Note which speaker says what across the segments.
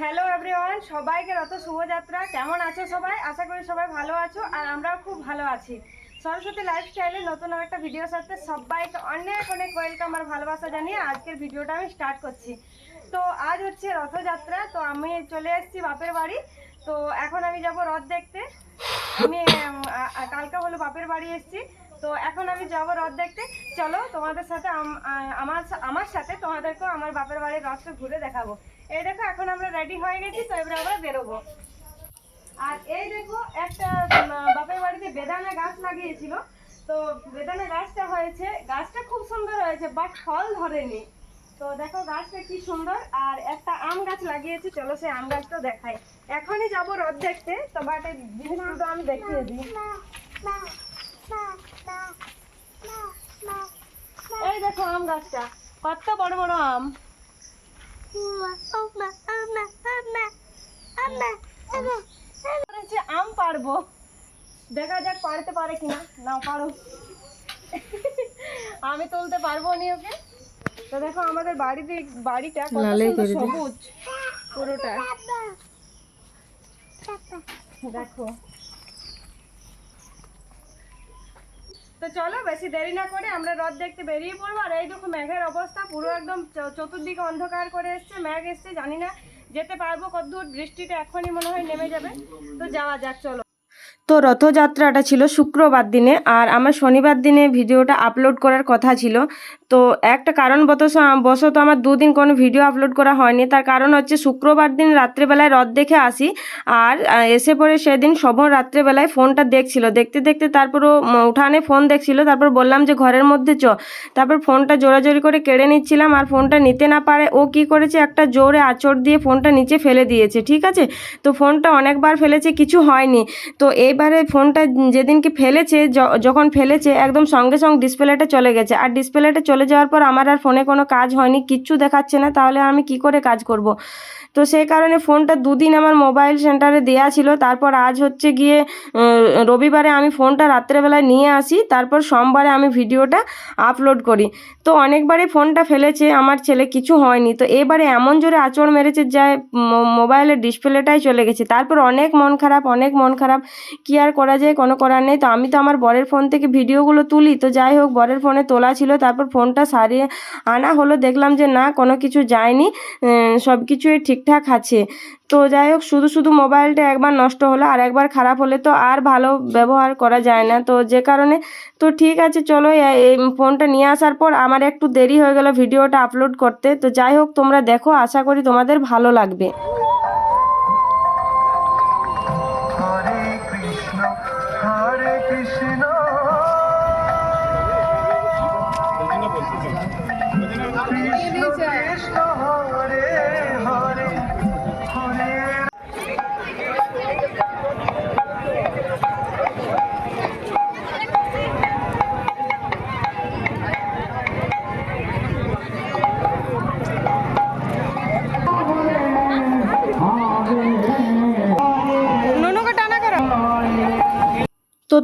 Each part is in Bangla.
Speaker 1: হ্যালো এভরিওয়ান সবাইকে রত শুভযাত্রা। কেমন আছো সবাই? আশা করি সবাই ভালো আছো আর আমরাও খুব ভালো আছি। সরস্বতী লাইফস্টাইলে নতুন একটা ভিডিওর সাথে সবাইকে অনেক অনেক ওয়েলকাম আর ভালোবাসা জানিয়ে আজকের ভিডিওটা আমি স্টার্ট করছি। তো আজ হচ্ছে রথযাত্রা, তো আমি চলে এসেছি বাপের বাড়ি। তো এখন আমি যাব রথ দেখতে। আমি কালকে হলো বাপের বাড়ি এসেছি। তো এখন আমি যাব রথ দেখতে। চলো তোমাদের সাথে আমার আমার সাথে তোমাদেরকেও আমার বাপের বাড়ির রথটা ঘুরে দেখাবো। এই দেখো, এখন আমরা রেডি হয়ে গেছি, তো এবারে আমরা বেরোবো। আর এই দেখো, একটা বাপের বাড়িতে বেদানা গাছ লাগিয়েছিল। তো বেদানা গাছটা হয়েছে, গাছটা খুব সুন্দর হয়েছে বাট ফল ধরেনি। তো দেখো, গাছটা কি সুন্দর, আর একটা আম গাছ লাগিয়েছি, চলো সেই আম গাছটা দেখাই। এখনই যাব রথ দেখতে, তো বাট এই জিনিসগুলো আমি দেখিয়ে দিই। এই দেখো আম গাছটা, কত বড় বড় আম। আম পারব দেখা যাক পারতে পারে কিনা না পারো আমি তুলতে পারব নি ওকে। তো দেখো আমাদের বাড়িতে বাড়িটা কত সবুজ পুরোটা। দেখো তো চলো, বেশি দেরি না করে আমরা রথ দেখতে বেরিয়ে পড়ব। আর এই দেখো মেঘের অবস্থা, পুরো একদম চতুর্দিকে অন্ধকার করে এসছে, মেঘ এসছে, জানি না যেতে পারব কতদূর, বৃষ্টিটা এখনই মনে হয় নেমে যাবে। তো যাওয়া যাক, চলো। তো রথযাত্রাটা ছিল শুক্রবার দিনে, আর আমার শনিবার দিনে ভিডিওটা আপলোড করার কথা ছিল। তো একটা কারণবত বশত আমার দুদিন কোনো ভিডিও আপলোড করা হয়নি। তার কারণ হচ্ছে শুক্রবার দিন রাত্রেবেলায় রথ দেখে আসি। আর এসে পরে সেদিন শোভন রাত্রেবেলায় ফোনটা দেখছিল। দেখতে দেখতে তারপর ও উঠানে ফোন দেখছিল। তারপর বললাম যে, ঘরের মধ্যে চ। তারপর ফোনটা জোরাজোরি করে কেড়ে নিচ্ছিলাম। আর ফোনটা নিতে না পারে, ও কি করেছে? একটা জোরে আঁচড় দিয়ে ফোনটা নিচে ফেলে দিয়েছে। ঠিক আছে? তো ফোনটা অনেকবার ফেলেছে, কিছু হয়নি। তো এইবারে ফোনটা যেদিনকে ফেলেছে যখন ফেলেছে, একদম সঙ্গে সঙ্গে ডিসপ্লেটা চলে গেছে। আর ডিসপ্লেটা চলে যাওয়ার পর আমার আর ফোনে কোনো কাজ হয়নি, কিচ্ছু দেখাচ্ছে না, তাহলে আমি কি করে কাজ করব। তো সেই কারণে ফোনটা দুদিন আমার মোবাইল সেন্টারে দেওয়া ছিল, তারপর আজ হচ্ছে গিয়ে রবিবারে আমি ফোনটা রাত্রেবেলায় নিয়ে আসি, তারপর সোমবারে আমি ভিডিওটা আপলোড করি তো অনেকবারই ফোনটা ফেলেছে, আমার ছেলে কিছু হয়নি, তো এবারে এমন জোরে আঁচড় মেরেছে যা মো- মোবাইলের ডিসপ্লেটাই চলে গেছে, তারপর অনেক মন খারাপ, অনেক মন খারাপ, কি আর করা যায়, কোনো করার নেই, তো আমি তো আমার বরের ফোন থেকে ভিডিওগুলো তুলি, তো যাই হোক, বরের ফোনে তোলা ছিল, তারপর ফোনটা সারিয়ে আনা হলো। দেখলাম যে না, কোনো কিছু যায়নি। সব কিছুই ঠিকঠাক আছে। তো যাই হোক, শুধু শুধু মোবাইলটা একবার নষ্ট হলো, আর একবার খারাপ হলে তো আর ভালো ব্যবহার করা যায় না। তো যে কারণে, তো ঠিক আছে, চলো এই ফোনটা নিয়ে আসার পর আমার একটু দেরি হয়ে গেল ভিডিওটা আপলোড করতে। তো যাই হোক, তোমরা দেখো, আশা করি তোমাদের ভালো লাগবে।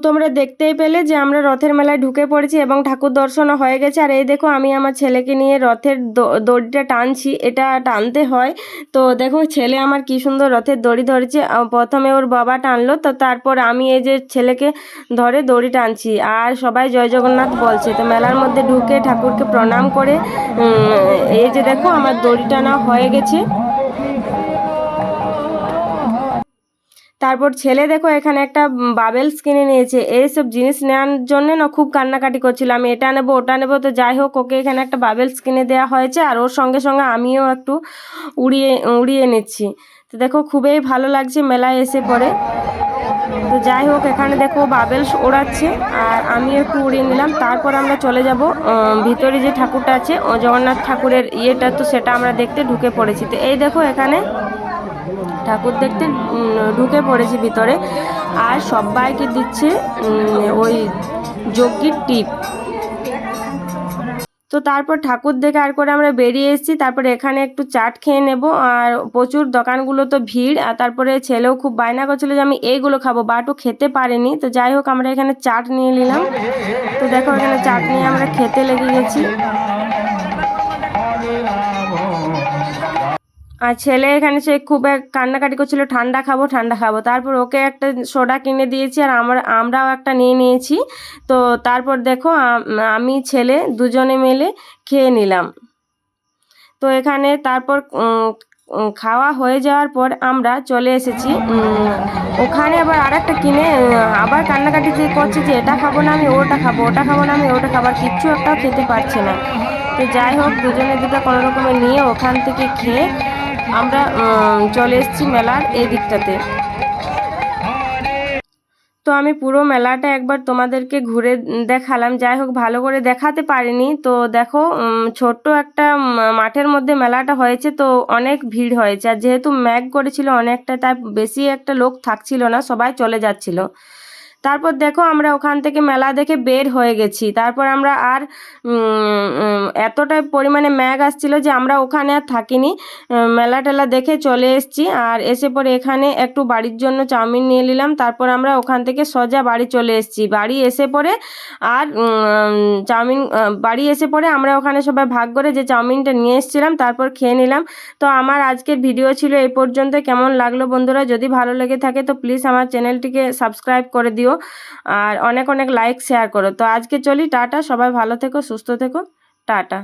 Speaker 1: তোমরা দেখতেই পেলে যে আমরা রথের মেলায় ঢুকে পড়েছি এবং ঠাকুর দর্শনও হয়ে গেছে। আর এই দেখো, আমি আমার ছেলেকে নিয়ে রথের দড়িটা টানছি। এটা টানতে হয়। তো দেখো, ছেলে আমার কি সুন্দর রথের দড়ি ধরেছে। প্রথমে ওর বাবা টানলো, তো তারপর আমি এই যে ছেলেকে ধরে দড়ি টানছি। আর সবাই জয় জগন্নাথ বলছে। তো মেলার মধ্যে ঢুকে ঠাকুরকে প্রণাম করে এই যে দেখো, আমার দড়ি টানা হয়ে গেছে। তারপর ছেলে দেখো এখানে একটা বাবেলস কিনে নিয়েছে। এইসব জিনিস নেওয়ার জন্য না খুব কান্নাকাটি করছিল। আমি এটা নেব, ওটা নেব, তো যাই হোক, ওকে এখানে একটা বাবেলস কিনে দেওয়া হয়েছে আর ওর সঙ্গে সঙ্গে আমিও একটু উড়িয়ে উড়িয়ে নিচ্ছি। তো দেখো খুবই ভালো লাগছে মেলায় এসে পরে তো যাই হোক, এখানে দেখো বাবেলস ওড়াচ্ছে আর আমি একটু উড়িয়ে নিলাম। তারপর আমরা চলে যাব ভিতরে যে ঠাকুরটা আছে জগন্নাথ ঠাকুরের ইয়েটা তো সেটা আমরা দেখতে ঢুকে পড়েছি। তো এই দেখো এখানে ঠাকুর দেখতে ঢুকে পড়েছি ভিতরে। আর সবাইকে দিচ্ছে ওই যজ্ঞির টিপ। তো তারপর ঠাকুর দেখে আর করে আমরা বেরিয়ে এসেছি। তারপরে এখানে একটু চাট খেয়ে নেব। আর প্রচুর দোকানগুলো তো ভিড়। আর তারপরে ছেলেও খুব বায়না করছিল যে আমি এইগুলো খাব। বাটও খেতে পারেনি। তো যাই হোক, আমরা এখানে চাট নিয়ে নিলাম। তো দেখো, এখানে চাট নিয়ে আমরা খেতে লেগে গেছি। আর ছেলে এখানে সে খুব এক কান্নাকাটি করছিল, ঠান্ডা খাব ঠান্ডা খাব। তারপর ওকে একটা সোডা কিনে দিয়েছি আর আমরা, আমরাও একটা নিয়ে নিয়েছি। তো তারপর দেখো, আমি ছেলে দুজনে মিলে খেয়ে নিলাম। তো এখানে তারপর খাওয়া হয়ে যাওয়ার পর আমরা চলে এসেছি। ওখানে আবার আর একটা কিনে আবার কান্নাকাটি যে করছে যে, এটা খাব না আমি, ওটা খাব ওটা খাব না আমি, ওটা খাবার কিচ্ছু একটাও খেতে পারছে না। তো যাই হোক, দুজনে দুটো কোনো রকমে নিয়ে ওখান থেকে খেয়ে আমরা চলে এসেছি মেলার এই দিকটাতে। তো আমি পুরো মেলাটা একবার তোমাদেরকে ঘুরে দেখালাম। যাই হোক, ভালো করে দেখাতে পারিনি। তো দেখো ছোট্ট একটা মাঠের মধ্যে মেলাটা হয়েছে। তো অনেক ভিড় হয়েছে। আর যেহেতু ম্যাগ করেছিল অনেকটা তাই বেশি একটা লোক থাকছিল না, সবাই চলে যাচ্ছিল। তারপর দেখো আমরা ওখান থেকে মেলা দেখে বের হয়ে গেছি। তারপর আমরা আর উম, উম, এতটা পরিমাণে ম্যাগ আসছিল যে আমরা ওখানে আর থাকিনি। মেলা টেলা দেখে চলে এসেছি আর এসে পরে এখানে একটু বাড়ির জন্য চাউমিন নিয়ে নিলাম। তারপর আমরা ওখান থেকে সোজা বাড়ি চলে এসেছি। বাড়ি এসে পরে আর চাউমিন বাড়ি এসে পরে আমরা ওখানে সবাই ভাগ করে যে চাউমিনটা নিয়ে এসেছিলাম তারপর খেয়ে নিলাম। তো আমার আজকের ভিডিও ছিল এই পর্যন্ত কেমন লাগল বন্ধুরা? যদি ভালো লেগে থাকে তো প্লিজ আমার চ্যানেলটিকে সাবস্ক্রাইব করে দিও। আর অনেক অনেক লাইক শেয়ার করো। তো আজকে চলি, টাটা, সবাই ভালো থেকো, সুস্থ থেকো, টাটা।